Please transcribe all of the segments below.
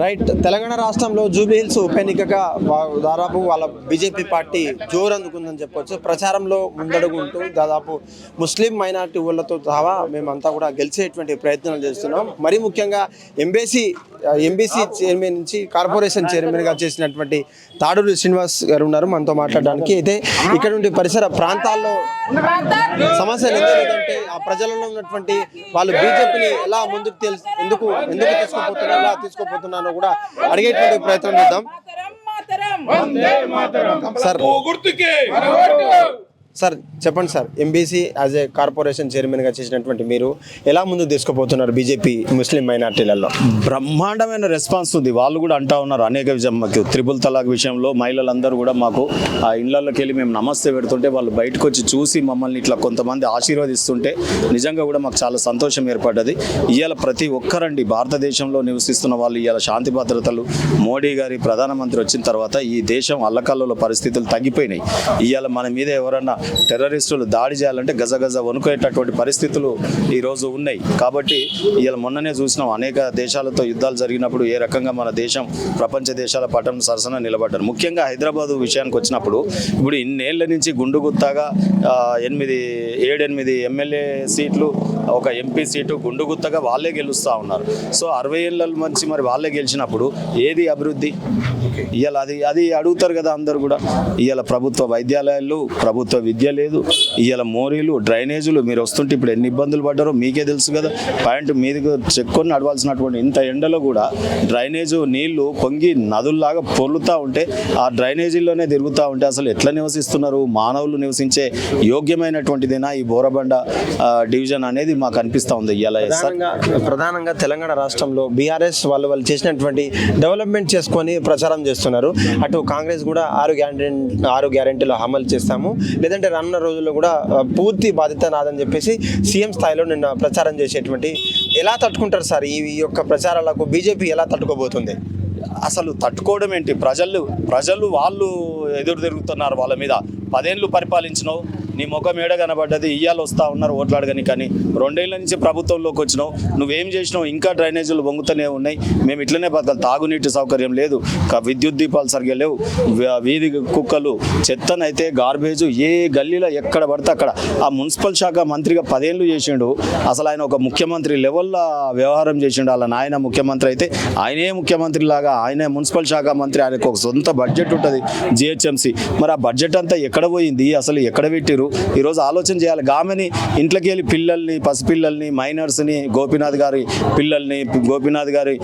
Right. Telangana రాష్ట్రంలో జూబ్లీహిల్స్ ఉప ఎన్నికగా దాదాపు వాళ్ళ బీజేపీ పార్టీ జోరు అందుకుందని చెప్పొచ్చు. ప్రచారంలో ముందడుగుంటూ దాదాపు ముస్లిం మైనార్టీ ఊళ్ళతో సహా మేమంతా కూడా గెలిచేటువంటి ప్రయత్నాలు చేస్తున్నాం. మరీ ముఖ్యంగా ఎంబీసీ ఎంబీసీ చైర్మన్ నుంచి కార్పొరేషన్ చైర్మన్గా చేసినటువంటి తాడూరి శ్రీనివాస్ గారు ఉన్నారు మనతో మాట్లాడడానికి. అయితే ఇక్కడ నుండి పరిసర ప్రాంతాల్లో సమస్యలు ఎందుకు ఆ ప్రజలలో ఉన్నటువంటి వాళ్ళు బీజేపీని ఎలా ముందుకు తెలుసు ఎందుకు ఎందుకు తీసుకోపోతున్నారు ఎలా తీసుకోపోతున్నారు కూడా అడిగేటువంటి ప్రయత్నం చేద్దాం. సార్ గుర్తుకే. సార్ చెప్పండి sir MBC as a corporation చైర్మన్గా చేసినటువంటి మీరు ఎలా ముందు తీసుకుపోతున్నారు బీజేపీ ముస్లిం మైనార్టీలలో? బ్రహ్మాండమైన రెస్పాన్స్ ఉంది. వాళ్ళు కూడా అంటా ఉన్నారు అనేక విషయం. త్రిపుల్ తలాక్ విషయంలో మహిళలందరూ కూడా మాకు ఆ ఇళ్ళలోకి వెళ్ళి మేము నమస్తే పెడుతుంటే వాళ్ళు బయటకు వచ్చి చూసి మమ్మల్ని ఇట్లా కొంతమంది ఆశీర్వదిస్తుంటే నిజంగా కూడా మాకు చాలా సంతోషం ఏర్పడ్డది. ఇవాళ ప్రతి ఒక్కరండి భారతదేశంలో నివసిస్తున్న వాళ్ళు ఇవాళ శాంతి భద్రతలు మోడీ గారి ప్రధానమంత్రి వచ్చిన తర్వాత ఈ దేశం అల్లకల్లో పరిస్థితులు తగ్గిపోయినాయి. ఇవాళ మన మీద ఎవరన్నా టెర్రరిస్టులు దాడి చేయాలంటే గజ గజ వణుకునేటటువంటి పరిస్థితులు ఈరోజు ఉన్నాయి. కాబట్టి ఇలా మొన్ననే చూసినాం అనేక దేశాలతో యుద్ధాలు జరిగినప్పుడు ఏ రకంగా మన దేశం ప్రపంచ దేశాల పటం సరసన నిలబడ్డారు. ముఖ్యంగా హైదరాబాద్ విషయానికి వచ్చినప్పుడు ఇప్పుడు ఇన్నేళ్ళ నుంచి గుండు గుత్తాగా ఎనిమిది ఏడెనిమిది ఎమ్మెల్యే సీట్లు ఒక ఎంపీ సీటు గుండు గుత్తగా వాళ్ళే గెలుస్తూ ఉన్నారు. సో అరవై ఏళ్ళ మంచి మరి వాళ్ళే గెలిచినప్పుడు ఏది అభివృద్ధి? ఇవాళ అది అది అడుగుతారు కదా అందరు కూడా. ఇవాళ ప్రభుత్వ వైద్యాలయాలు ప్రభుత్వ విద్య లేదు. ఇవాళ మోరీలు డ్రైనేజీలు మీరు వస్తుంటే ఇప్పుడు ఎన్ని ఇబ్బందులు పడ్డారో మీకే తెలుసు కదా. పాయింట్ మీదికి చెక్కొని నడవాల్సినటువంటి ఇంత ఎండలో కూడా డ్రైనేజ్ నీళ్ళు పొంగి నదుల్లాగా పొర్లుతూ ఉంటే ఆ డ్రైనేజీల్లోనే తిరుగుతూ ఉంటే అసలు ఎట్లా నివసిస్తున్నారు? మానవులు నివసించే యోగ్యమైనటువంటిదేనా ఈ బోరబండ డివిజన్ అనేది మాకు అనిపిస్తూ ఉంది ప్రధానంగా ప్రధానంగా తెలంగాణ రాష్ట్రంలో బీఆర్ఎస్ వాళ్ళు వాళ్ళు చేసినటువంటి డెవలప్మెంట్ చేసుకొని ప్రచారం చేస్తున్నారు. అటు కాంగ్రెస్ కూడా ఆరు గ్యారంటీ ఆరు గ్యారెంటీలు అమలు చేస్తాము. లేదంటే రానున్న రోజుల్లో కూడా పూర్తి బాధ్యత నాదని చెప్పేసి సీఎం స్థాయిలో నిన్న ప్రచారం చేసేటువంటి ఎలా తట్టుకుంటారు సార్? ఈ ఈ యొక్క ప్రచారాలకు బీజేపీ ఎలా తట్టుకోబోతుంది? అసలు తట్టుకోవడం ఏంటి? ప్రజలు ప్రజలు వాళ్ళు ఎదురు తిరుగుతున్నారు వాళ్ళ మీద. పదేళ్ళు పరిపాలించినావు నీ ముఖం ఏడ కనబడ్డది? ఇయ్యాలు వస్తా ఉన్నారు ఓట్లాడగని కానీ. రెండేళ్ళ నుంచి ప్రభుత్వంలోకి వచ్చినావు. నువ్వేం చేసినావు? ఇంకా డ్రైనేజీలు వంగుతూనే ఉన్నాయి. మేము ఇట్లనే బతకాలి. తాగునీటి సౌకర్యం లేదు. విద్యుత్ దీపాలు సరిగ్గా లేవు. వీధి కుక్కలు చెత్తనైతే గార్బేజ్ ఏ గల్లీలో ఎక్కడ పడితే అక్కడ. ఆ మున్సిపల్ శాఖ మంత్రిగా పదేళ్ళు చేసిండు. అసలు ఆయన ఒక ముఖ్యమంత్రి లెవెల్లో వ్యవహారం చేసిండు. అలా నాయన ముఖ్యమంత్రి అయితే ఆయనే ముఖ్యమంత్రి లాగా ఆయనే మున్సిపల్ శాఖ మంత్రి. ఆయనకు ఒక సొంత బడ్జెట్ ఉంటుంది జిహెచ్ఎంసి. మరి ఆ బడ్జెట్ అంతా ఎక్కడ పోయింది? అసలు ఎక్కడ పెట్టిరు ఈరోజు ఆలోచన చేయాలి. గామెని ఇంట్లోకి వెళ్ళి పిల్లల్ని పసిపిల్లల్ని మైనర్స్ని గోపీనాథ్ గారి పిల్లల్ని గోపీనాథ్ గారి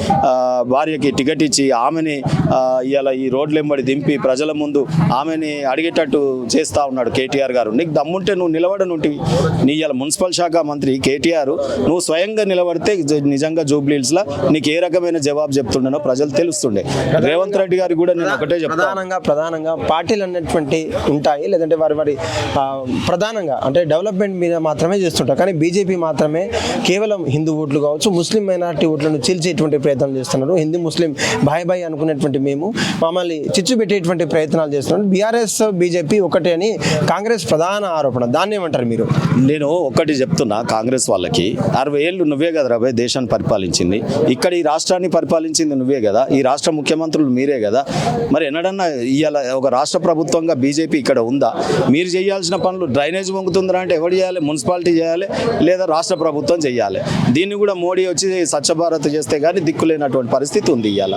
భార్యకి టికెట్ ఇచ్చి ఆమెని ఆ, ఇవాళ ఈ రోడ్లు వెంబడి దింపి ప్రజల ముందు ఆమెని అడిగేటట్టు చేస్తా ఉన్నాడు కేటీఆర్ గారు. నీకు దమ్ముంటే నువ్వు నిలబడనుంటివి నీ ఇలా మున్సిపల్ శాఖ మంత్రి కేటీఆర్ నువ్వు స్వయంగా నిలబడితే నిజంగా జూబ్లీహిల్స్లో నీకు ఏ రకమైన జవాబు చెప్తుండనో ప్రజలు తెలుస్తుండే. రేవంత్ రెడ్డి గారు కూడా నేను ఒకటే చెప్తాను ప్రధానంగా ప్రధానంగా పార్టీలు అన్నటువంటి ఉంటాయి. లేదంటే వారి వారి ప్రధానంగా అంటే డెవలప్మెంట్ మీద మాత్రమే చేస్తుంటారు. కానీ బీజేపీ మాత్రమే కేవలం హిందూ ఓట్లు కావచ్చు ముస్లిం మైనారిటీ ఓట్లను చీల్చేటువంటి ప్రయత్నం చేస్తున్నారు. హిందూ ముస్లిం బాయ్ బాయ్ అనుకునేటువంటి మేము మమ్మల్ని చిచ్చు పెట్టేటువంటి ప్రయత్నాలు చేస్తున్నారు. బీఆర్ఎస్ బీజేపీ ఒకటే అని కాంగ్రెస్ ప్రధాన ఆరోపణ. దాన్ని ఏమంటారు మీరు? నేను ఒక్కటి చెప్తున్నా కాంగ్రెస్ వాళ్ళకి. అరవై ఏళ్ళు నువ్వే కదా రాబోయే దేశాన్ని పరిపాలించింది. ఇక్కడ ఈ రాష్ట్రాన్ని పరిపాలించింది నువ్వే కదా. ఈ రాష్ట్ర ముఖ్యమంత్రులు మీరే కదా. మరి ఎన్నడన్నా ఇవాళ ఒక రాష్ట్ర ప్రభుత్వంగా బీజేపీ ఇక్కడ ఉందా? మీరు చేయాల్సిన పనులు డ్రైనేజ్ వంగుతుందా అంటే ఎవరు చేయాలి? మున్సిపాలిటీ చేయాలి లేదా రాష్ట్ర ప్రభుత్వం చేయాలి? దీన్ని కూడా మోడీ వచ్చి స్వచ్ఛ భారత్ చేస్తే కానీ దిక్కులేనటువంటి పరిస్థితి ఉంది ఇవాళ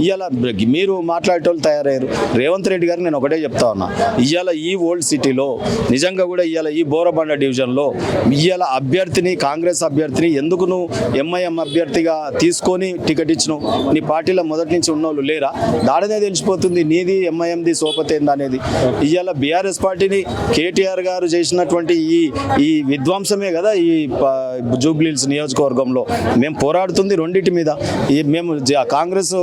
ఇవాళ మీరు మాట్లాడేటోళ్ళు తయారయ్యారు. రేవంత్ రెడ్డి గారికి నేను ఒకటే చెప్తా ఉన్నా. ఇవాళ ఈ ఓల్డ్ సిటీలో నిజంగా కూడా ఇవాళ ఈ బోరబండ డివిజన్లో ఇవాళ అభ్యర్థిని కాంగ్రెస్ అభ్యర్థిని ఎందుకు నువ్వు ఎంఐఎం అభ్యర్థిగా తీసుకొని టికెట్ ఇచ్చినావు? నీ పార్టీలో మొదటి నుంచి ఉన్నోళ్ళు లేరా? దాడనే తెలిసిపోతుంది. నీది ఎంఐఎంది సోపతేంది అనేది. ఇవాళ బీఆర్ఎస్ పార్టీని కేటీఆర్ గారు చేసినటువంటి ఈ ఈ విధ్వంసమే కదా ఈ జూబ్లీల్స్ నియోజకవర్గంలో. మేము పోరాడుతుంది రెండింటి మీద. ఈ మేము జ- కాంగ్రెస్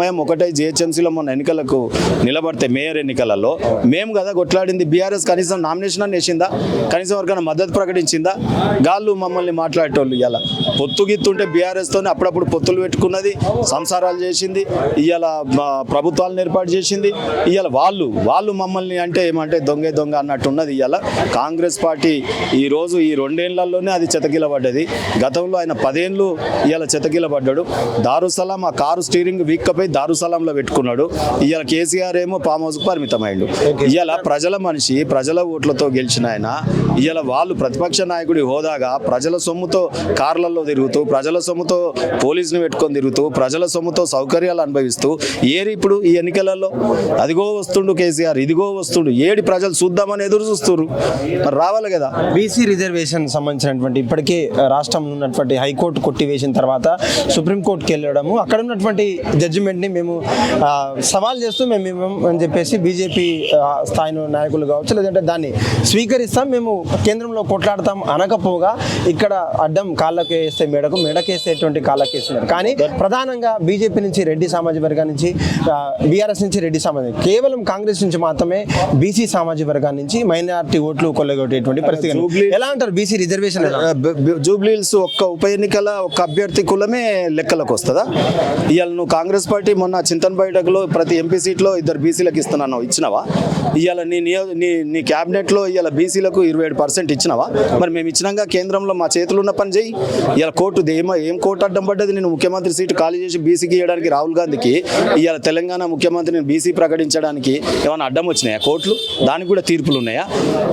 సమయం ఒకటే జిహెచ్ఎంసీలో మొన్న ఎన్నికలకు నిలబడితే మేయర్ ఎన్నికలలో. మేము కదా కొట్లాడింది. బీఆర్ఎస్ కనీసం నామినేషన్ అని వేసిందా? కనీసం ఎవరికైనా మద్దతు ప్రకటించిందా? గాళ్ళు మమ్మల్ని మాట్లాడేటోళ్ళు ఇలా పొత్తు గిత్తుంటే బీఆర్ఎస్తోనే అప్పుడప్పుడు పొత్తులు పెట్టుకున్నది సంసారాలు చేసింది ఇవాళ ప్రభుత్వాలను ఏర్పాటు చేసింది ఇవాళ వాళ్ళు వాళ్ళు మమ్మల్ని అంటే ఏమంటే దొంగే దొంగ అన్నట్టు ఉన్నది ఇవాళ కాంగ్రెస్ పార్టీ ఈరోజు ఈ రెండేళ్ళలోనే అది చెతకిలబడ్డది. గతంలో ఆయన పదేళ్ళు ఇవాళ చెతకిలబడ్డాడు. దారుసలాం ఆ కారు స్టీరింగ్ వీక్కపై దారుసలాంలో పెట్టుకున్నాడు. ఇవాళ కేసీఆర్ ఏమో ఫామ్ హౌస్కి పరిమితమైండు. ఇవాళ ప్రజల మనిషి ప్రజల ఓట్లతో గెలిచిన ఆయన ఇవాళ వాళ్ళు ప్రతిపక్ష నాయకుడి హోదాగా ప్రజల సొమ్ముతో కార్లలో తిరుగుతూ ప్రజల సొమ్ముతో పోలీసుని పెట్టుకొని తిరుగుతూ ప్రజల సొమ్ముతో సౌకర్యాలు అనుభవిస్తూ ఏరి ఇప్పుడు ఈ ఎన్నికలలో? అదిగో వస్తుండు కేసీఆర్ ఇదిగో వస్తుండు. ఏడి ప్రజలు చూద్దామని ఎదురు చూస్తున్నారు మరి రావాలి కదా. బీసీ రిజర్వేషన్ సంబంధించినటువంటి ఇప్పటికే రాష్ట్రంలో ఉన్నటువంటి హైకోర్టు కొట్టివేసిన తర్వాత సుప్రీంకోర్టుకి వెళ్ళడము అక్కడ ఉన్నటువంటి జడ్జిమెంట్ జడ్జిమెంట్ని మేము సవాల్ చేస్తూ మేము అని చెప్పేసి బీజేపీ స్థాయిలో నాయకులు కావచ్చు లేదంటే దాన్ని స్వీకరిస్తాం మేము కేంద్రంలో కొట్లాడతాం అనకపోగా ఇక్కడ అడ్డం కాళ్ళకి వేస్తే మేడకు మెడకేసేటువంటి కాళ్ళకి వేస్తున్నారు కానీ ప్రధానంగా బీజేపీ నుంచి రెడ్డి సామాజిక వర్గం నుంచి బీఆర్ఎస్ నుంచి రెడ్డి సామాజిక కేవలం కాంగ్రెస్ నుంచి మాత్రమే బీసీ సామాజిక వర్గం నుంచి మైనారిటీ ఓట్లు కొల్లగొట్టేటువంటి పరిస్థితి ఎలా అంటారు బీసీ రిజర్వేషన్ జూబ్లీహిల్స్ ఒక్క ఉప ఎన్నికల ఒక్క అభ్యర్థి కులమే లెక్కలకు వస్తుందా? ఇవాళ నువ్వు కాంగ్రెస్ పార్టీ మొన్న చింతన్ బయటకులో ప్రతి ఎంపీ సీట్లో ఇద్దరు బీసీలకు ఇస్తున్నాను ఇచ్చినావా? ఇవాళ నీ నియో నీ నీ క్యాబినెట్లో ఇవాళ బీసీలకు ఇరవై ఏడు పర్సెంట్ ఇచ్చినవా? మరి మేము ఇచ్చినాక కేంద్రంలో మా చేతులు ఉన్న పని చేయి ఇవాళ కోర్టు ఏమో ఏం కోర్టు అడ్డం పడ్డది? నేను ముఖ్యమంత్రి సీటు ఖాళీ చేసి బీసీకి ఇవ్వడానికి రాహుల్ గాంధీకి ఇవాళ తెలంగాణ ముఖ్యమంత్రిని బీసీ ప్రకటించడానికి ఏమైనా అడ్డం వచ్చినాయా కోర్టులు? దానికి కూడా తీర్పులు ఉన్నాయా?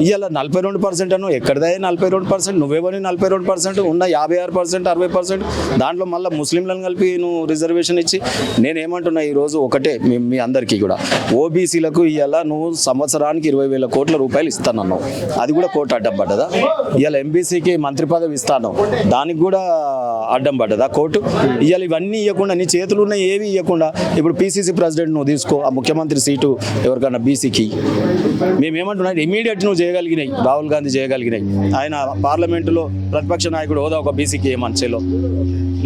ఇవాళ నలభై రెండు పర్సెంట్ అను ఎక్కడదే నలభై రెండు పర్సెంట్? నువ్వేమని నలభై రెండు పర్సెంట్? ఉన్న యాభై ఆరు పర్సెంట్ అరవై పర్సెంట్? దాంట్లో మళ్ళీ ముస్లింలను కలిపి నువ్వు రిజర్వేషన్ ఇచ్చి నేనేమంటున్నా ఈరోజు ఒకటే మీ మీ అందరికీ కూడా. ఓబీసీలకు ఇవాళ నువ్వు సంవత్సరానికి ఇరవై వేల కోట్ల రూపాయలు ఇస్తానన్నావు. అది కూడా కోర్టు అడ్డం పడ్డదా? ఇవాళ ఎంబీసీకి మంత్రి పదవి ఇస్తాను దానికి కూడా అడ్డం పడ్డదా కోర్టు? ఇవాళ ఇవన్నీ ఇవ్వకుండా నీ చేతులు ఉన్న ఏవి ఇవ్వకుండా ఇప్పుడు పీసీసీ ప్రెసిడెంట్ నువ్వు తీసుకో ఆ ముఖ్యమంత్రి సీటు ఎవరికన్నా బీసీకి. మేమేమంటున్నా ఇమీడియట్ నువ్వు చేయగలిగినాయి. రాహుల్ గాంధీ చేయగలిగినాయి. ఆయన పార్లమెంటులో ప్రతిపక్ష నాయకుడు హోదా ఒక బీసీకి ఏమని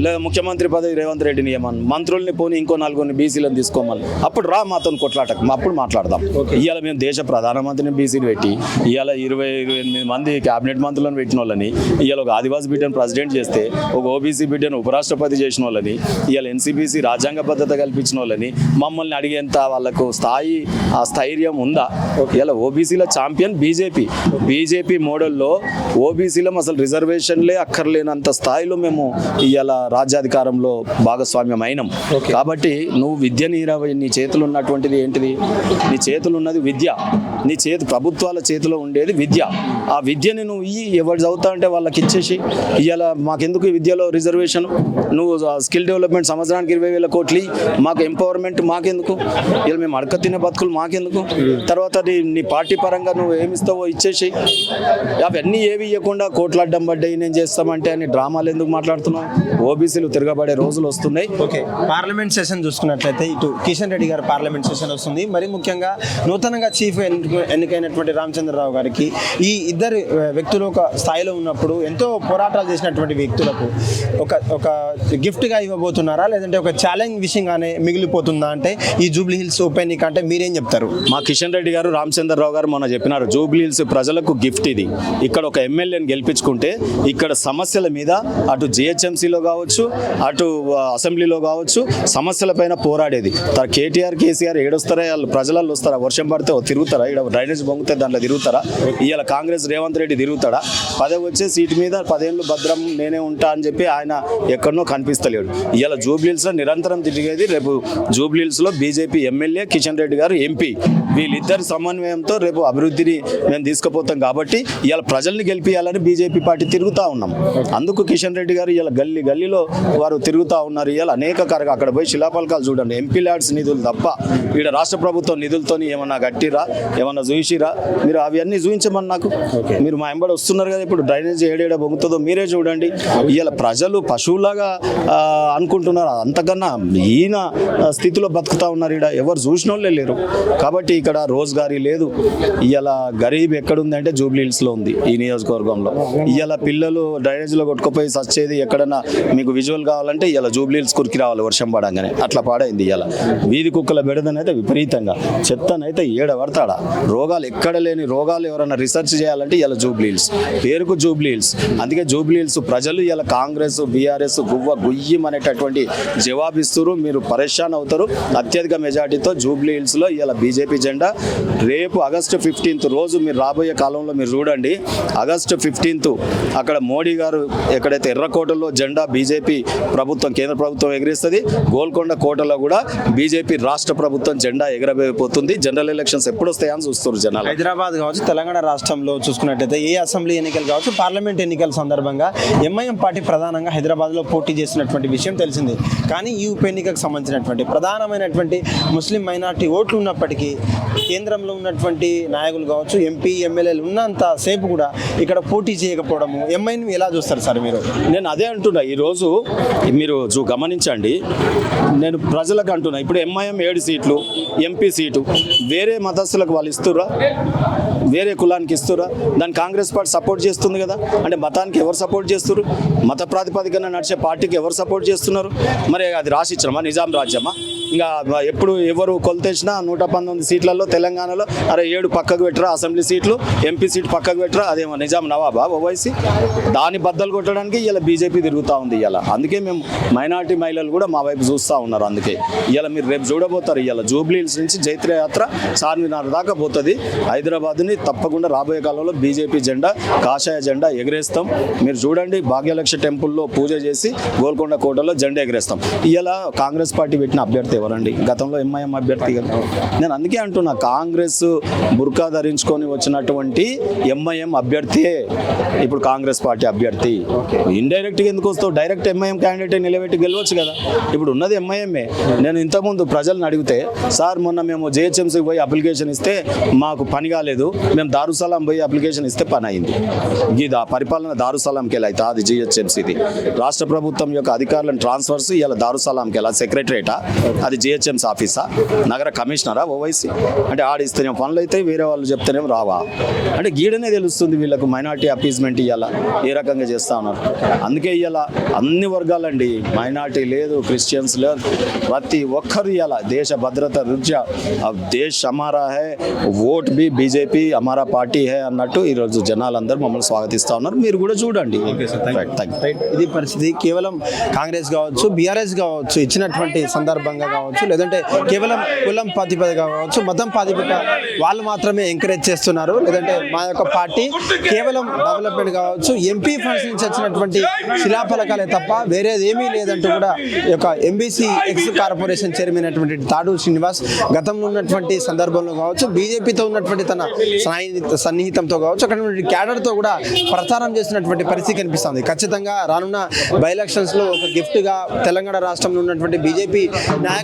లేదా ముఖ్యమంత్రి పదవి రేవంత్ రెడ్డిని ఏమని మంత్రుల్ని పోని ఇంకో నలుగురిని బీసీలను తీసుకోమని. అప్పుడు రా మాతో కొట్లాటకు. అప్పుడు మాట్లాడదాం. ఇవాళ మేము దేశ ప్రధానమంత్రిని బీసీని పెట్టి ఇవాళ ఇరవై ఇరవై ఎనిమిది మంది క్యాబినెట్ మంత్రులను పెట్టిన వాళ్ళని ఇవాళ ఒక ఆదివాసీ బిడ్డను ప్రెసిడెంట్ చేస్తే ఒక ఓబీసీ బిడ్డను ఉపరాష్ట్రపతి చేసిన వాళ్ళని ఇవాళ ఎన్సీబీసీ రాజ్యాంగ భద్రత కల్పించిన వాళ్ళని మమ్మల్ని అడిగేంత వాళ్ళకు స్థాయి ఆ స్థైర్యం ఉందా? ఇలా ఓబీసీల ఛాంపియన్ బీజేపీ. బీజేపీ మోడల్లో ఓబీసీలో అసలు రిజర్వేషన్లే అక్కర్లేనంత స్థాయిలో మేము ఇవాళ రాజ్యాధికారంలో భాగస్వామ్యం అయినాం కాబట్టి నువ్వు విద్య నీరవ నీ చేతులు ఉన్నటువంటిది ఏంటిది? నీ చేతులు ఉన్నది విద్య. నీ చేతి ప్రభుత్వాల చేతిలో ఉండేది విద్య. ఆ విద్యని నువ్వు ఇయ్యి ఎవరు చదువుతా అంటే వాళ్ళకి ఇచ్చేసి ఇవాళ మాకెందుకు ఈ విద్యలో రిజర్వేషన్? నువ్వు స్కిల్ డెవలప్మెంట్ సంవత్సరానికి ఇరవై వేల కోట్లు మాకు ఎంపవర్మెంట్ మాకెందుకు? ఇలా మేము అడక తినే బతుకులు మాకెందుకు? తర్వాత నీ నీ పార్టీ పరంగా నువ్వు ఏమి ఇస్తావో ఇచ్చేసి అవన్నీ ఏవి ఇవ్వకుండా కోట్లు అడ్డం పడ్డాయి నేను చేస్తామంటే అని డ్రామాలు ఎందుకు మాట్లాడుతున్నావు? ఓబీసీలు తిరగబడే రోజులు వస్తున్నాయి. ఓకే పార్లమెంట్ సెషన్ చూసుకున్నట్లయితే ఇటు కిషన్ రెడ్డి గారు పార్లమెంట్ సెషన్ వస్తుంది. మరి ముఖ్యంగా నూతనంగా చీఫ్ ఎన్నిక- ఎన్నికైనటువంటి రామచంద్రరావు గారికి ఈ ఇద్దరు వ్యక్తులు ఒక స్థాయిలో ఉన్నప్పుడు ఎంతో పోరాటాలు చేసినటువంటి వ్యక్తులకు ఒక ఒక గిఫ్ట్గా ఇవ్వబోతున్నారా? లేదంటే ఒక ఛాలెంజ్ విషయంగానే మిగిలిపోతుందా? అంటే ఈ జూబ్లీ హిల్స్ ఉప ఎన్నిక అంటే మీరేం చెప్తారు? మా కిషన్ రెడ్డి గారు రామచంద్రరావు గారు మొన్న చెప్పినారు జూబ్లీ హిల్స్ ప్రజలకు గిఫ్ట్ ఇది. ఇక్కడ ఒక ఎమ్మెల్యేని గెలిపించుకుంటే ఇక్కడ సమస్యల మీద అటు జిహెచ్ఎంసీలో కావచ్చు అటు అసెంబ్లీలో కావచ్చు సమస్యల పైన పోరాడేది కేటీఆర్ కేసీఆర్ ఏడొస్తారా వాళ్ళు ప్రజలలో వస్తారా? వర్షం పడితే తిరుగుతారా? ఇక్కడ డ్రైనేజ్ బొంగుతే దాంట్లో తిరుగుతారా? ఇవాళ కాంగ్రెస్ రేవంత్ రెడ్డి తిరుగుతాడా? పదే వచ్చే సీటు మీద పదేళ్ళు భద్రం నేనే ఉంటా అని చెప్పి ఆయన ఎక్కడనో కనిపిస్తలేడు. ఇవాళ జూబ్లీహిల్స్లో నిరంతరం తిరిగేది రేపు జూబ్లీహిల్స్లో బీజేపీ ఎమ్మెల్యే కిషన్ రెడ్డి గారు ఎంపీ. వీళ్ళిద్దరి సమన్వయంతో రేపు అభివృద్ధిని మేము తీసుకుపోతాం కాబట్టి ఇవాళ ప్రజల్ని గెలిపించాలని బీజేపీ పార్టీ తిరుగుతూ ఉన్నాం. అందుకు కిషన్ రెడ్డి గారు ఇవాళ గల్లీ గల్లీలో వారు తిరుగుతూ ఉన్నారు. ఇవాళ అనేక కరగ అక్కడ పోయి శిలాపలకాలు చూడండి. ఎంపీ ల్యాడ్స్ నిధులు తప్ప ఈడ రాష్ట్ర ప్రభుత్వం నిధులతోని ఏమన్నా కట్టిరా? ఏమన్నా చూసిరా? మీరు అవన్నీ చూపించమని నాకు. మీరు మా ఎంబడి వస్తున్నారు కదా ఇప్పుడు డ్రైనేజ్ ఏడేడ బొంగుతుందో మీరే చూడండి. ఇవాళ ప్రజలు పశువులాగా అనుకుంటున్నారు. అంతకన్నా ఈయన స్థితిలో బతుకుతా ఉన్నారు ఇక్కడ ఎవరు చూసిన వాళ్ళే లేరు. కాబట్టి ఇక్కడ రోజ్గారీ లేదు. ఇవాళ గరీబ్ ఎక్కడుంది అంటే జూబ్లీ హిల్స్లో ఉంది ఈ నియోజకవర్గంలో. ఇవాళ పిల్లలు డ్రైనేజ్లో కొట్టుకుపోయి సచ్చేది ఎక్కడన్నా మీకు విజువల్ కావాలంటే ఇలా జూబ్లీ హిల్స్ కురికి రావాలి వర్షం పడంగానే. అట్లా పాడైంది ఇలా వీధి కుక్కల బెడదనైతే విపరీతంగా. చెత్తనైతే ఏడ పడతాడా రోగాలు ఎక్కడ లేని రోగాలు ఎవరైనా రీసెర్చ్ చేయాలంటే ఇలా జూబ్లీ హిల్స్. పేరుకు జూబ్లీ హిల్స్. అందుకే జూబ్లీ హిల్స్ ప్రజలు ఇలా కాంగ్రెస్ బీఆర్ఎస్ గువ్వ గుయ్యం అనేటటువంటి జవాబిస్తారు. మీరు పరేషాన్ అవుతారు. అత్యధిక మెజార్టీతో జూబ్లీ హిల్స్లో ఇలా బీజేపీ జెండా. రేపు ఆగస్టు ఫిఫ్టీన్త్ రోజు మీరు రాబోయే కాలంలో మీరు చూడండి. ఆగస్టు ఫిఫ్టీన్త్ అక్కడ మోడీ గారు ఎక్కడైతే ఎర్రకోటలో జెండా బీజేపీ ప్రభుత్వం కేంద్ర ప్రభుత్వం ఎగిరిస్తుంది. గోల్కొండ కోటలో కూడా బీజేపీ రాష్ట్ర ప్రభుత్వం జెండా ఎగరబోతుంది జనరల్ ఎలక్షన్స్ ఎప్పుడు వస్తాయని చూస్తారు జనాలు. హైదరాబాద్ కావచ్చు తెలంగాణ రాష్ట్రంలో చూసుకున్నట్టయితే ఏ అసెంబ్లీ ఎన్నికలు కావచ్చు పార్లమెంట్ ఎన్నికల సందర్భంగా ఎంఐఎం పార్టీ ప్రధానంగా హైదరాబాద్లో పోటీ చేసినటువంటి విషయం తెలిసింది. కానీ ఈ ఉప ఎన్నికకు సంబంధించినటువంటి ప్రధానమైనటువంటి ముస్లిం మైనార్టీ ఓట్లు ఉన్నప్పటికీ కేంద్రంలో ఉన్నటువంటి నాయకులు కావచ్చు ఎంపీ ఎమ్మెల్యేలు ఉన్నంత సేపు కూడా ఇక్కడ పోటీ చేయకపోవడము ఎంఐని ఎలా చూస్తారు సార్ మీరు? నేను అదే అంటున్నా ఈరోజు మీరు చూ గమనించండి నేను ప్రజలకు అంటున్నా ఇప్పుడు ఎంఐఎం ఏడు సీట్లు ఎంపీ సీటు వేరే మతస్థులకు వాళ్ళు ఇస్తురా వేరే కులానికి ఇస్తురా దాన్ని కాంగ్రెస్ పార్టీ సపోర్ట్ చేస్తుంది కదా అంటే మతానికి ఎవరు సపోర్ట్ చేస్తున్నారు మత ప్రాతిపదికన నడిచే పార్టీకి ఎవరు సపోర్ట్ చేస్తున్నారు? మరి అది రాసిచ్చడమా నిజాం రాజ్యమా? ఇంకా ఎప్పుడు ఎవరు కొలతేసినా నూట పంతొమ్మిది సీట్లలో తెలంగాణలో అరే ఏడు పక్కకు పెట్టరా అసెంబ్లీ సీట్లు ఎంపీ సీట్ పక్కకు పెట్టరా అదేమో నిజాం నవాబా ఓవైసీ. దాన్ని బద్దలు కొట్టడానికి ఇలా బీజేపీ తిరుగుతూ ఉంది ఇలా అందుకే మేము మైనార్టీ మహిళలు కూడా మా వైపు చూస్తూ ఉన్నారు అందుకే. ఇలా మీరు రేపు చూడబోతారు ఇలా జూబ్లీస్ నుంచి జైత్ర యాత్ర చార్మినార్ దాకా పోతుంది. హైదరాబాద్ని తప్పకుండా రాబోయే కాలంలో బీజేపీ జెండా కాషాయ జెండా ఎగరేస్తాం. మీరు చూడండి భాగ్యలక్ష్య టెంపుల్లో పూజ చేసి గోల్కొండ కోటలో జెండా ఎగరేస్తాం. ఇలా కాంగ్రెస్ పార్టీ పెట్టిన అభ్యర్థి ఎవరండి గతంలో ఎంఐఎం అభ్యర్థి కదా. నేను అందుకే అంటున్నా కాంగ్రెస్ బుర్కా ధరించుకొని వచ్చినటువంటి ఎంఐఎం అభ్యర్థియే ఇప్పుడు కాంగ్రెస్ పార్టీ అభ్యర్థి. ఇండైరెక్ట్గా ఎందుకు వస్తావు? డైరెక్ట్ ఎంఐఎం క్యాండిడేట్ నిలబెట్టి గెలవచ్చు కదా. ఇప్పుడు ఉన్నది ఎంఐఎంఏ. నేను ఇంతకుముందు ప్రజలను అడిగితే సార్ మొన్న మేము జేహెచ్ఎంసీకి పోయి అప్లికేషన్ ఇస్తే మాకు పని కాలేదు. మేము దారుసలాం పోయి అప్లికేషన్ ఇస్తే పని అయింది. ఇది ఆ పరిపాలన దారుసలాంకి వెళ్ళి అయితే అది జిహెచ్ఎంసీది? రాష్ట్ర ప్రభుత్వం యొక్క అధికారులను ట్రాన్స్ఫర్స్ ఇలా దారుసలాంకి వెళ్ళి సెక్రటరేటా అది జిహెచ్ఎంసీ ఆఫీసా? నగర కమిషనరా ఓవైసీ? అంటే ఆడిస్తేనే పనులు అయితే వేరే వాళ్ళు చెప్తేనేమో రావా? అంటే గీడనే తెలుస్తుంది వీళ్ళకు మైనార్టీ అపీజ్మెంట్ ఇవ్వాలా ఏ రకంగా చేస్తా ఉన్నారు. అందుకే ఇవాళ అన్ని వర్గాలండి మైనార్టీ లేదు క్రిస్టియన్స్ లేదు ప్రతి ఒక్కరు ఇవాళ దేశ భద్రత రుచి దేశ్ హమారా హే ఓట్ బి బీజేపీ హమారా పార్టీ హే అన్నట్టు ఈరోజు జనాలందరూ మమ్మల్ని స్వాగతిస్తా ఉన్నారు. మీరు కూడా చూడండి. ఇది పరిస్థితి. కేవలం కాంగ్రెస్ కావచ్చు బీఆర్ఎస్ కావచ్చు ఇచ్చినటువంటి సందర్భంగా కావచ్చు లేదంటే కేవలం కులం ప్రాతిపదిక కావచ్చు మతం ప్రాతిపదిక వాళ్ళు మాత్రమే ఎంకరేజ్ చేస్తున్నారు. లేదంటే మా యొక్క పార్టీ కేవలం డెవలప్మెంట్ కావచ్చు ఎంపీ ఫండ్స్ నుంచి వచ్చినటువంటి శిలాఫలకాలే తప్ప వేరేది ఏమీ లేదంటూ కూడా ఈ యొక్క ఎంబీసీ ఎక్స్ కార్పొరేషన్ చైర్మన్ అయినటువంటి తాడు శ్రీనివాస్ గతంలో ఉన్నటువంటి సందర్భంలో కావచ్చు బీజేపీతో ఉన్నటువంటి తన సన్నిహితంతో కావచ్చు అక్కడ క్యాడర్తో కూడా ప్రచారం చేస్తున్నటువంటి పరిస్థితి కనిపిస్తుంది. ఖచ్చితంగా రానున్న బై ఎలక్షన్స్లో ఒక గిఫ్ట్గా తెలంగాణ రాష్ట్రంలో ఉన్నటువంటి బీజేపీ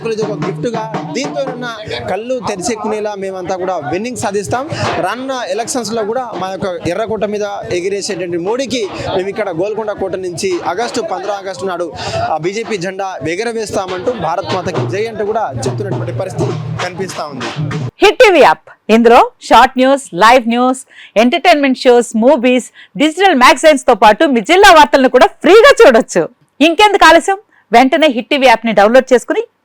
నాయకులది ఒక గిఫ్ట్గా దీంతో ఉన్న కళ్ళు తెరిచెక్కునేలా మేమంతా కూడా విన్నింగ్ సాధిస్తాం. రానున్న ఎలక్షన్స్లో కూడా మా యొక్క ఎర్రకోట మీద ఎగిరేసేటువంటి మోడీకి మేము ఇక్కడ గోల్కొండ కోట నుంచి ఆగస్టు పంద్రా ఆగస్టు నాడు బీజేపీ జెండా ఎగరవేస్తామంటూ భారత్ మాతకి జై అంటూ కూడా చెప్తున్నటువంటి పరిస్థితి కనిపిస్తా ఉంది. Hit TV app. ఇందులో short news live news entertainment shows movies digital మ్యాగజైన్స్తో పాటు మీ జిల్లా వార్తలను కూడా ఫ్రీగా చూడొచ్చు. ఇంకెందుకు ఆలస్యం? వెంటనే హిట్ టీవీ యాప్ని డౌన్లోడ్ చేసుకుని